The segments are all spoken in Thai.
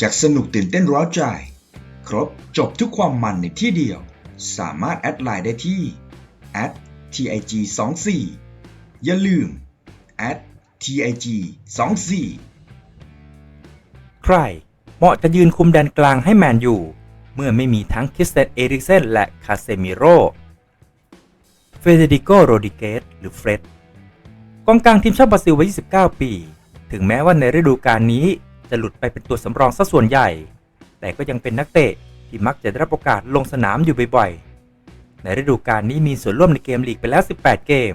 จากสนุกตื่นเต้นร้าวใจ ครบจบทุกความมันในที่เดียว สามารถแอดไลน์ได้ที่ @tig 2 4 อย่าลืม @tig 2 4 ใครเหมาะจะยืนคุมแดนกลางให้แมนอยู่ เมื่อไม่มีทั้งคิสเตนเอริกเซนและคาเซมิโรเฟเดริโกโรดิเกสหรือเฟร็ดกองกลางทีมชาติบราซิลวัย29 ปี ถึงแม้ว่าในฤดูกาลนี้ จะหลุดไปเป็นตัวสำรองซะส่วนใหญ่ แต่ก็ยังเป็นนักเตะที่มักจะได้รับโอกาสลงสนามอยู่บ่อยๆ ในฤดูกาลนี้มีส่วนร่วมในเกมลีกไปแล้ว 18 เกม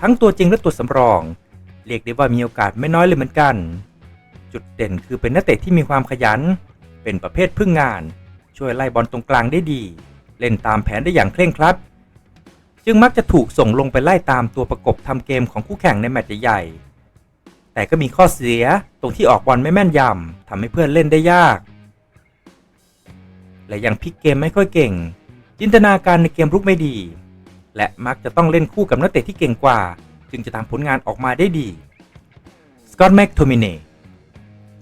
ทั้งตัวจริงและตัวสำรอง เรียกได้ว่ามีโอกาสไม่น้อยเลยเหมือนกัน จุดเด่นคือเป็นนักเตะที่มีความขยัน เป็นประเภทพึ่งงาน ช่วยไล่บอลตรงกลางได้ดี เล่นตามแผนได้อย่างเคร่งครัด จึงมักจะถูกส่งลงไปไล่ตามตัวประกบทำเกมของคู่แข่งในแมตช์ใหญ่ แต่ก็มีข้อเสียตรงที่ออกบอลไม่แม่นยำทำให้เพื่อนเล่นได้ยาก และยังพลิกเกมไม่ค่อยเก่ง จินตนาการในเกมรุกไม่ดี และมักจะต้องเล่นคู่กับนักเตะที่เก่งกว่า จึงจะทำผลงานออกมาได้ดีสกอตแม็กโทมิเน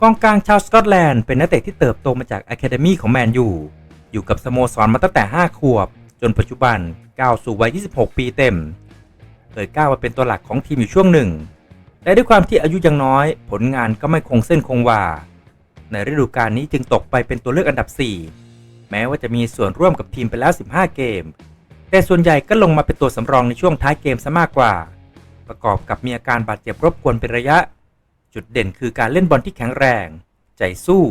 กองกลางชาวสกอตแลนด์เป็นนักเตะที่เติบโตมาจากอะคาเดมีของแมนยูอยู่กับสโมสรมาตั้งแต่ 5 ขวบ จนปัจจุบันก้าวสู่วัย 26 ปีเต็ม เคยก้าวมาเป็นตัวหลักของทีมอยู่ช่วงหนึ่ง แต่ด้วยความที่อายุยังน้อย ผลงานก็ไม่คงเส้นคงวา ในฤดูกาลนี้จึงตกไปเป็นตัวเลือกอันดับ 4 แม้ว่าจะมีส่วนร่วมกับทีมไปแล้ว 15 เกม แต่ส่วนใหญ่ก็ลงมาเป็นตัวสำรองในช่วงท้ายเกมซะมากกว่า ประกอบกับมีอาการบาดเจ็บรบกวนเป็นระยะ จุดเด่นคือการเล่นบอลที่แข็งแรง ใจสู้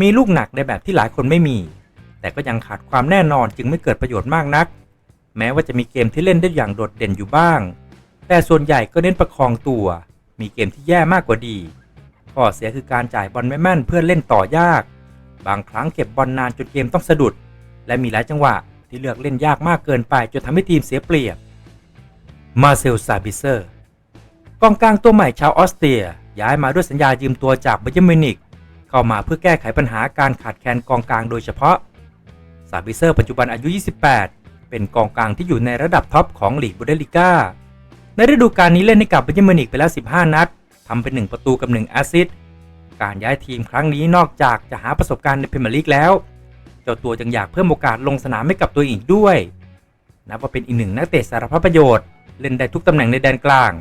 มีลูกหนักในแบบที่หลายคนไม่มี แต่ก็ยังขาดความแน่นอนจึงไม่เกิดประโยชน์มากนัก แม้ว่าจะมีเกมที่เล่นได้อย่างโดดเด่นอยู่บ้าง แต่ส่วนใหญ่ก็เน้นประคองตัว มีเกมที่แย่มากกว่าดีข้อเสียคือการจ่ายบอลไม่แม่นเพื่อเล่นต่อยาก บางครั้งเก็บบอลนานจนเกมต้องสะดุด และมีหลายจังหวะที่เลือกเล่นยากมากเกินไปจนทำให้ทีมเสียเปรียบ มาเซลซาบิเซอร์กองกลางตัวใหม่ชาวออสเตรียย้ายมาด้วยสัญญายืมตัวจากบเยร์มินิกเข้ามาเพื่อแก้ไขปัญหาการขาดแคลนกองกลางโดยเฉพาะ ซาบิเซอร์ปัจจุบันอายุ 28 เป็นกองกลางที่อยู่ในระดับท็อปของลีกบูเดลิก้า ในฤดูกาลนี้เล่นให้กับบาเยร์นมินิกไปแล้ว 15 นัดทำเป็น1ประตูกับ1แอสซิสต์การย้ายทีมครั้งนี้นอกจากจะหาประสบการณ์ในพรีเมียร์ลีกแล้ว เจ้าตัวยังอยากเพิ่มโอกาสลงสนามให้กับตัวเองอีกด้วยนับว่าเป็นอีกหนึ่งนักเตะสารพัดประโยชน์ เล่นได้ทุกตำแหน่งในแดนกลาง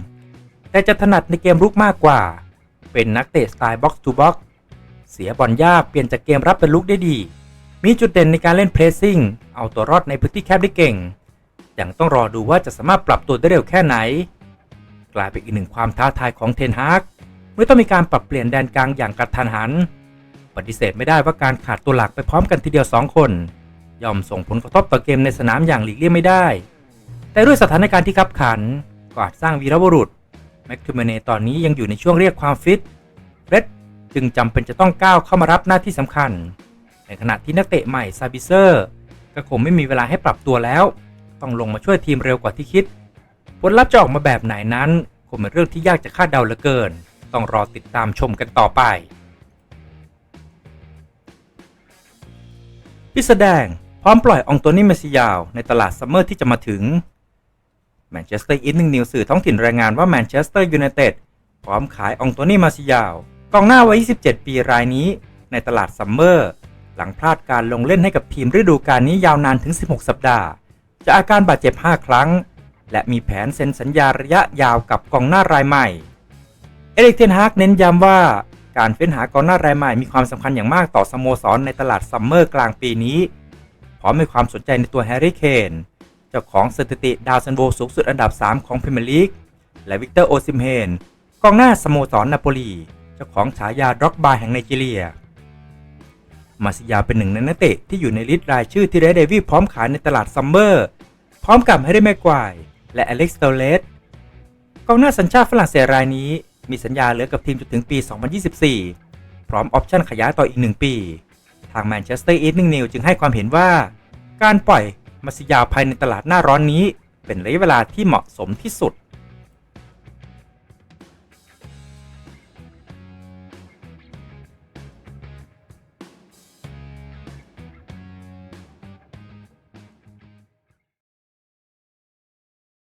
แต่จะถนัดในเกมรุกมากกว่า เป็นนักเตะสไตล์บ็อกซ์ทูบ็อกซ์เสียบอลยากเปลี่ยนจากเกมรับเป็นลุกได้ดี มีจุดเด่นในการเล่นเพรสซิ่งเอาตัวรอดในพื้นที่แคบได้เก่ง ยังต้องรอดูว่าจะสามารถปรับตัวได้เร็วแค่ไหน กลายเป็นอีกหนึ่งความท้าทายของเทนฮากเมื่อต้องมีการปรับเปลี่ยนแดนกลางอย่างกระทันหัน ปฏิเสธไม่ได้ว่าการขาดตัวหลักไปพร้อมกันทีเดียว 2 คน ย่อมส่งผลกระทบต่อเกมในสนามอย่างหลีกเลี่ยงไม่ได้ แต่ด้วยสถานการณ์ที่ขับขันกอาจสร้างวีรบุรุษแม็กทูเมเนตอนนี้ยังอยู่ในช่วงเรียกความฟิตเรดจึงจำเป็นจะต้องก้าวเข้ามารับหน้าที่สำคัญ ในขณะที่นักเตะใหม่ซาบิเซอร์ ก็คงไม่มีเวลาให้ปรับตัวแล้ว ต้องลงมาช่วยทีมเร็วกว่าที่คิด ผลลัพธ์จะออกมาแบบไหนนั้นคงเป็นเรื่องที่ยากจะคาดเดาเหลือเกิน ต้องรอติดตามชมกันต่อไป พิสแดงพร้อมปล่อยองโตนี่เมซิยาวในตลาดซัมเมอร์ที่จะมาถึงแมนเชสเตอร์อีทนึงนิวสื่อท้องถิ่นรายงานว่าแมนเชสเตอร์ยูไนเต็ดพร้อมขายองโตนี่มาซิยาวกองหน้าวัย 27 ปีรายนี้ ในตลาดซัมเมอร์ หลังพลาดการลงเล่นให้กับทีมฤดูกาลนี้ยาวนานถึง 16 สัปดาห์ จากอาการบาดเจ็บ 5 ครั้ง และมีแผนเซ็นสัญญาระยะยาวกับกองหน้ารายใหม่ เอริกเทนฮากเน้นย้ำว่าการเฟ้นหากองหน้ารายใหม่มีความสำคัญอย่างมากต่อสโมสรในตลาดซัมเมอร์กลางปีนี้พร้อมมีความสนใจในตัวแฮร์รี่เคนเจ้าของสถิติดาวซันโบสูงสุดอันดับ 3 ของพรีเมียร์ลีกและวิกเตอร์โอซิมเฮนกองหน้าสโมสรนาโปลีเจ้าของฉายาด็อกบาแห่งไนจีเรีย มาซิยาเป็นหนึ่งในนักเตะที่อยู่ในลิสต์รายชื่อที่เรดเดวิลพร้อมขายในตลาดซัมเมอร์ พร้อมกับแฮร์รี่แม็กควายและอเล็กซ์เตเลสกองหน้าสัญชาติฝรั่งเศสรายนี้ มีสัญญาเหลือกับทีมจนถึงปี 2024 พร้อมออปชั่นขยายต่ออีก 1 ปี ทางแมนเชสเตอร์อีทนิงนิวจึงให้ความเห็นว่า การปล่อยมาซิยาภายในตลาดหน้าร้อนนี้ เป็นระยะเวลาที่เหมาะสมที่สุด